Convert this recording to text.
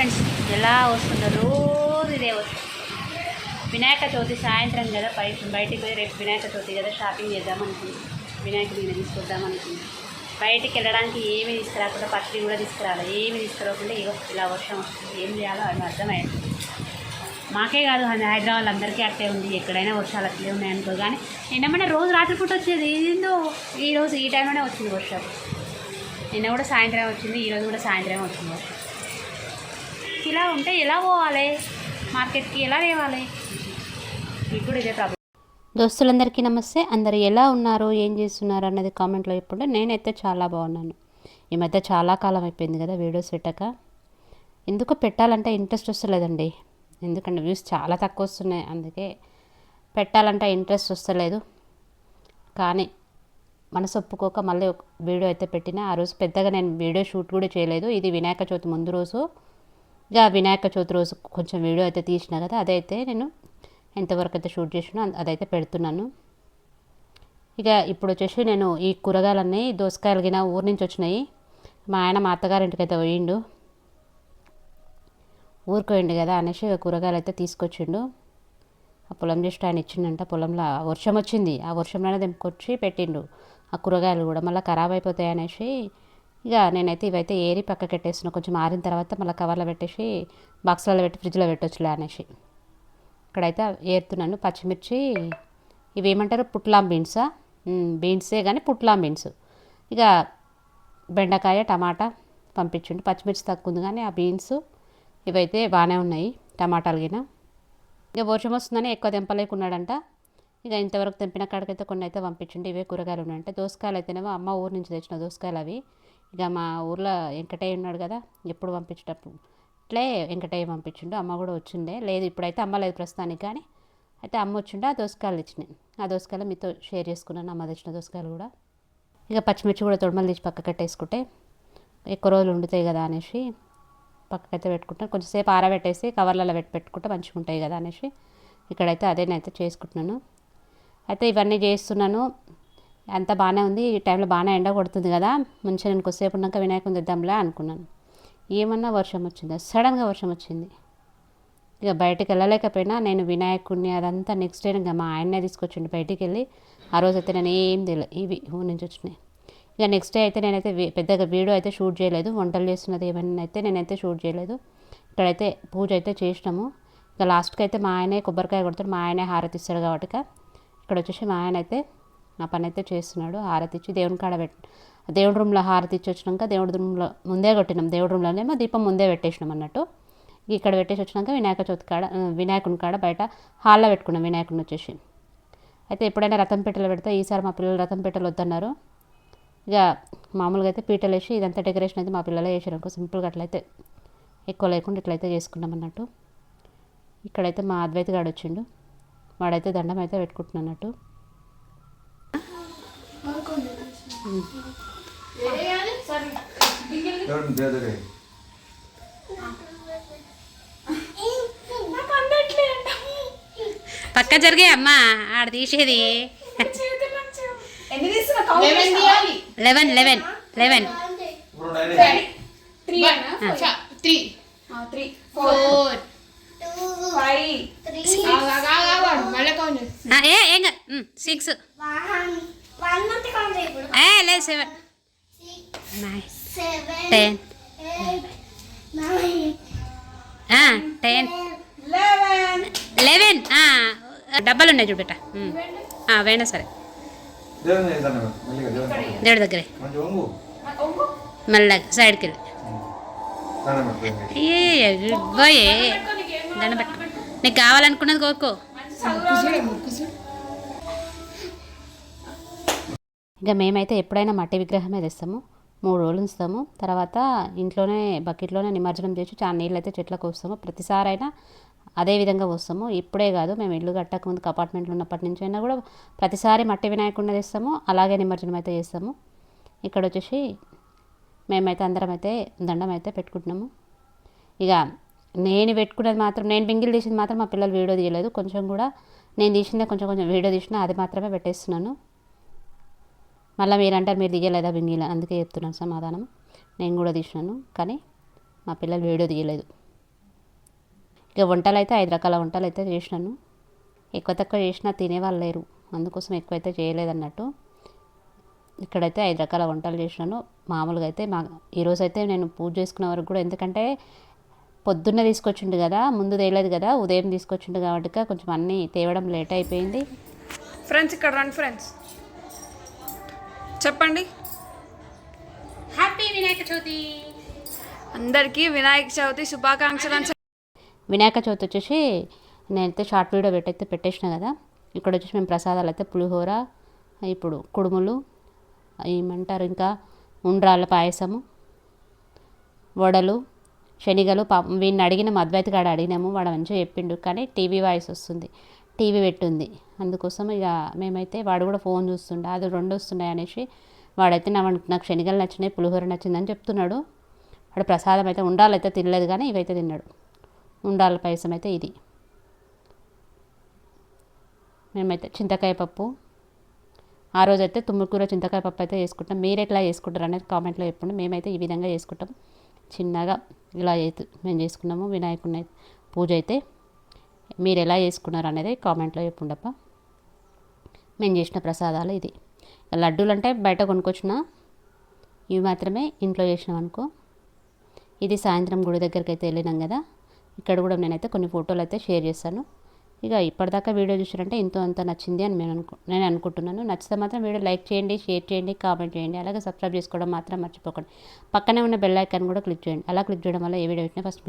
Friends ఎలా వస్తుందో రోజు ఇదే వస్తుంది. వినాయక చవితి సాయంత్రం కదా బయట బయటికి పోయి రేపు వినాయక చవితి కదా షాపింగ్ చేద్దాం వినాయక వినాయకుడిని తీసుకొద్దాం బయటికి వెళ్ళడానికి ఏమీ తీసుకురాకుండా పత్తి కూడా తీసుకురాలి ఏమి తీసుకురాకుండా ఇగో ఇలా వర్షం వస్తుంది. ఏం చేయాలో అని అర్థమైంది. మాకే కాదు హైదరాబాద్ అందరికీ అట్టే ఉంది. ఎక్కడైనా వర్షాలు అట్లే ఉన్నాయి అనుకో కానీ నిన్నమన్నా రోజు రాత్రిపూట వచ్చేది. ఏందో ఈరోజు ఈ టైంలోనే వచ్చింది వర్షం. నిన్న కూడా సాయంత్రం వచ్చింది ఈరోజు కూడా సాయంత్రమే వచ్చింది వర్షం. ఇలా ఉంటే ఎలా పోవాలి? మార్కెట్కి ఎలా తేవాలి ఇప్పుడు ఇదే ప్రాబ్లం దోస్తులందరికీ నమస్తే. అందరు ఎలా ఉన్నారు? ఏం చేస్తున్నారు? అన్నది కామెంట్లో ఇప్పుడు నేనైతే చాలా బాగున్నాను. ఈ మధ్య చాలా కాలం అయిపోయింది కదా వీడియోస్ పెట్టక. ఎందుకు పెట్టాలంటే ఇంట్రెస్ట్ వస్తలేదండి. ఎందుకంటే వ్యూస్ చాలా తక్కువ వస్తున్నాయి. అందుకే పెట్టాలంటే ఇంట్రెస్ట్ వస్తలేదు. కానీ మనసు ఒప్పుకోక మళ్ళీ వీడియో అయితే పెట్టిన ఆ రోజు పెద్దగా నేను వీడియో షూట్ కూడా చేయలేదు. ఇది వినాయక చవితి ముందు రోజు. ఇక వినాయక చవితి రోజు కొంచెం వీడియో అయితే తీసిన కదా అదైతే నేను ఎంతవరకు అయితే షూట్ చేసినా అదైతే పెడుతున్నాను. ఇక ఇప్పుడు వచ్చేసి నేను ఈ కూరగాయలన్నీ దోసకాయలు గిన ఊరి నుంచి వచ్చినాయి. మా ఆయన మా అత్తగారింటికి అయితే పోయిండు. ఊరికి పోయిండు కదా అనేసి కూరగాయలు అయితే తీసుకొచ్చిండు. ఆ పొలం చేసి ఆయన ఇచ్చిండంట పొలంలో వర్షం వచ్చింది. ఆ వర్షంలోనే దింపుకొచ్చి పెట్టిండు. ఆ కూరగాయలు కూడా మళ్ళీ ఖరాబ్ అయిపోతాయి అనేసి ఇక నేనైతే ఇవైతే ఏరి పక్కకి పెట్టేస్తున్నా కొంచెం ఆరిన తర్వాత మళ్ళీ కవర్లో పెట్టేసి బాక్స్లలో పెట్టి ఫ్రిడ్జ్లో పెట్టొచ్చులే అనేసి. ఇక్కడైతే ఏరుతున్నాను పచ్చిమిర్చి. ఇవి ఏమంటారు? పుట్లాం బీన్సా? బీన్సే కానీ పుట్లాం బీన్స్. ఇక బెండకాయ టమాటా పంపించండి. పచ్చిమిర్చి తక్కువ ఉంది కానీ ఆ బీన్స్ ఇవైతే బాగానే ఉన్నాయి టమాటాలు గిన. ఇక వర్షం వస్తుందని ఎక్కువ తెంపలేకున్నాడంట. ఇక ఇంతవరకు తెంపిన కాడికైతే కొన్ని అయితే పంపించండి. ఇవే కూరగాయలు ఉన్నాయంటే. దోసకాయలు అయితేనేమో అమ్మ ఊరు నుంచి తెచ్చిన దోసకాయలు అవి. ఇక మా ఊర్లో వెంకటయ్య ఉన్నాడు కదా ఎప్పుడు పంపించేటప్పుడు. ఇట్లే వెంకటయ్య పంపించిండు అమ్మ కూడా వచ్చిండే లేదు ఇప్పుడైతే అమ్మ లేదు ప్రస్తుతానికి కానీ అయితే అమ్మ వచ్చిండే ఆ దోసకాయలు ఇచ్చినాయి ఆ దోసకాయలు మీతో షేర్ చేసుకున్నాను అమ్మ తెచ్చిన దోసకాయలు కూడా. ఇక పచ్చిమిర్చి కూడా తొడమలు తీసి పక్క కట్టేసుకుంటే ఎక్కువ రోజులు ఉండుతాయి కదా అనేసి పక్కకైతే పెట్టుకుంటాను కొంచెంసేపు ఆరబెట్టేసి కవర్లలో పెట్టి పెట్టుకుంటే మంచిగా ఉంటాయి కదా అనేసి ఇక్కడైతే అదే చేసుకుంటున్నాను. అయితే ఇవన్నీ చేస్తున్నాను. అంతా బాగానే ఉంది ఈ టైంలో బాగానే ఎండ కొడుతుంది కదా మంచిగా నేను కొద్దిసేపు ఉన్నాక వినాయకుని తెద్దాంలే అనుకున్నాను. ఏమన్నా వర్షం వచ్చింది? సడన్గా వర్షం వచ్చింది. ఇక బయటికి వెళ్ళలేకపోయినా నేను వినాయకుడిని అదంతా నెక్స్ట్ డే ఇంకా మా ఆయన్నే తీసుకొచ్చిండు బయటికి వెళ్ళి ఆ రోజు అయితే నేను ఏం తెలియదు ఇవి ఊరి నుంచి వచ్చినాయి. ఇక నెక్స్ట్ డే అయితే నేనైతే పెద్దగా వీడియో అయితే షూట్ చేయలేదు వంటలు చేస్తున్నది ఏమన్నా అయితే నేనైతే షూట్ చేయలేదు. ఇక్కడైతే పూజ అయితే చేసినాము. ఇక లాస్ట్కి అయితే మా ఆయనే కొబ్బరికాయ కొడతాడు మా ఆయనే హారతి ఇస్తాడు కాబట్టి ఇక్కడ వచ్చేసి మా ఆయన అయితే నా పని అయితే చేస్తున్నాడు హారతి ఇచ్చి దేవుని కాడ పెట్ దేవుడి రూమ్లో హారతి ఇచ్చి వచ్చినాక దేవుడి రూమ్లో ముందే కొట్టినాం దేవుడి రూమ్లోనేమో దీపం ముందే పెట్టేసినాం అన్నట్టు. ఇక్కడ పెట్టేసి వచ్చినాక వినాయక చవితి కాడ వినాయకుని కాడ బయట హాల్లో పెట్టుకున్నాం వినాయకుని వచ్చేసి. అయితే ఎప్పుడైనా రథం పెట్టెలు పెడితే ఈసారి మా పిల్లలు రథం పెట్టెలు వద్దన్నారు. ఇక మామూలుగా అయితే పీటలు వేసి ఇదంతా డెకరేషన్ అయితే మా పిల్లలే వేసారు అనుకో సింపుల్గా అట్లయితే ఎక్కువ లేకుండా ఇట్లయితే చేసుకున్నాం అన్నట్టు. ఇక్కడైతే మా అద్వైత గాడు వచ్చిండు వాడైతే దండం అయితే పెట్టుకుంటున్నట్టు పక్క జరిగే అమ్మా ఆడ తీసేది. Eleven eleven eleven three four. Five. Six. లేదు సెవెన్. టెన్. Ten eleven. డబ్బాలు ఉన్నాయి చూడట వేణా సరే. దేవుడి దగ్గరే. మెల్లగా సైడ్కి వెళ్ళి. ఏ పోయే దండం పెట్టు. నీకు కావాలనుకున్నది కోరుకో. ఇంకా మేమైతే ఎప్పుడైనా మట్టి విగ్రహమే తెస్తాము. మూడు రోజులు ఉంచుతాము. తర్వాత ఇంట్లోనే బకెట్లోనే నిమజ్జనం చేసి చాలా నీళ్ళు అయితే చెట్లకు వస్తాము. ప్రతిసారైనా అదే విధంగా వస్తాము. ఇప్పుడే కాదు మేము ఇల్లు కట్టక ముందుకు అపార్ట్మెంట్లో ఉన్నప్పటి నుంచి అయినా కూడా ప్రతిసారి మట్టి వినాయకుడిని తెస్తాము. అలాగే నిమజ్జనం అయితే చేస్తాము. ఇక్కడ వచ్చేసి మేమైతే అందరం అయితే దండం అయితే పెట్టుకుంటున్నాము. ఇక నేను పెట్టుకున్నది మాత్రం నేను బింగిల్ తీసింది మాత్రం మా పిల్లలు వీడియో తీయలేదు. కొంచెం కూడా నేను తీసిందే కొంచెం కొంచెం వీడియో తీసిన అది మాత్రమే పెట్టేస్తున్నాను. మళ్ళీ మీరు అంటారు మీరు తీయలేదా బింగిల్ అందుకే చెప్తున్నాను సమాధానం. నేను కూడా తీసినాను కానీ మా పిల్లలు వీడియో తీయలేదు. ఇక వంటలు అయితే ఐదు రకాల వంటలు అయితే చేసినాను. ఎక్కువ తక్కువ చేసినా తినేవాళ్ళు లేరు. అందుకోసం ఎక్కువైతే చేయలేదన్నట్టు ఇక్కడైతే ఐదు రకాల వంటలు చేసినాను. మామూలుగా అయితే మా ఈరోజు అయితే నేను పూజ చేసుకునే వరకు కూడా ఎందుకంటే పొద్దున్నే తీసుకొచ్చిండు కదా ముందు తేలేదు కదా ఉదయం తీసుకొచ్చిండు కాబట్టి కొంచెం అన్నీ తేవడం లేట్ అయిపోయింది. ఫ్రెండ్స్ ఇక్కడ రండి ఫ్రెండ్స్ చెప్పండి. హ్యాపీ వినాయక చవితి. అందరికీ వినాయక చవితి శుభాకాంక్షలు అని చెప్ప- వినాయక చవితి వచ్చేసి నేనైతే షార్ట్ వీడియో పెట్టయితే పెట్టేసిన కదా. ఇక్కడ వచ్చేసి మేము ప్రసాదాలు అయితే పులిహోర ఇప్పుడు కుడుములు ఏమంటారు ఇంకా ఉండ్రాళ్ళ పాయసము వడలు శనిగలు పాపం వీడిని అడిగిన అద్వైత్ గాడు అడిగినాము. వాడు మంచిగా చెప్పిండు. కానీ టీవీ వాయిస్ వస్తుంది. టీవీ పెట్టుంది. అందుకోసం ఇక మేమైతే వాడు కూడా ఫోన్ చూస్తుండే. అది రెండు వస్తున్నాయి అనేసి వాడైతే నా నాకు శనిగలు నచ్చినాయి పులిహోర నచ్చిందని చెప్తున్నాడు. వాడు ప్రసాదం అయితే ఉండాలైతే తినలేదు కానీ ఇవైతే తిన్నాడు. ఉండాల పాయసం అయితే ఇది. మేమైతే చింతకాయ పప్పు. ఆ రోజు అయితే తుమ్ముకూర చింతకాయ పప్పు అయితే చేసుకుంటాం. మీరు ఎట్లా చేసుకుంటారు అనేది కామెంట్లో చెప్పండి. మేమైతే ఈ విధంగా చేసుకుంటాం. చిన్నగా ఇలా అయితే మేము చేసుకున్నాము. వినాయకుని పూజ అయితే మీరు ఎలా చేసుకున్నారు అనేది కామెంట్లో చెప్పుండప్ప. మేము చేసిన ప్రసాదాలు ఇది. లడ్డూలు అంటే బయట కొనుక్కొచ్చిన ఇవి మాత్రమే ఇంట్లో చేసినాం అనుకో. ఇది సాయంత్రం గుడి దగ్గరికి అయితే వెళ్ళినాం కదా. ఇక్కడ కూడా నేనైతే కొన్ని ఫోటోలు అయితే షేర్ చేస్తాను. ఇక ఇప్పటిదాకా వీడియో చూసారంటే ఎంతో అంత నచ్చింది అని నేను అనుకు నేను అనుకుంటున్నాను. నచ్చితే మాత్రం వీడియో లైక్ చేయండి షేర్ చేయండి కామెంట్ చేయండి. అలాగే సబ్స్క్రైబ్ చేసుకోవడం మాత్రం మర్చిపోకండి. పక్కనే ఉన్న బెల్ ఐకాన్ కూడా క్లిక్ చేయండి. అలా క్లిక్ చేయడం వల్ల ఏ వీడియో వచ్చినా ఫస్ట్ మీకు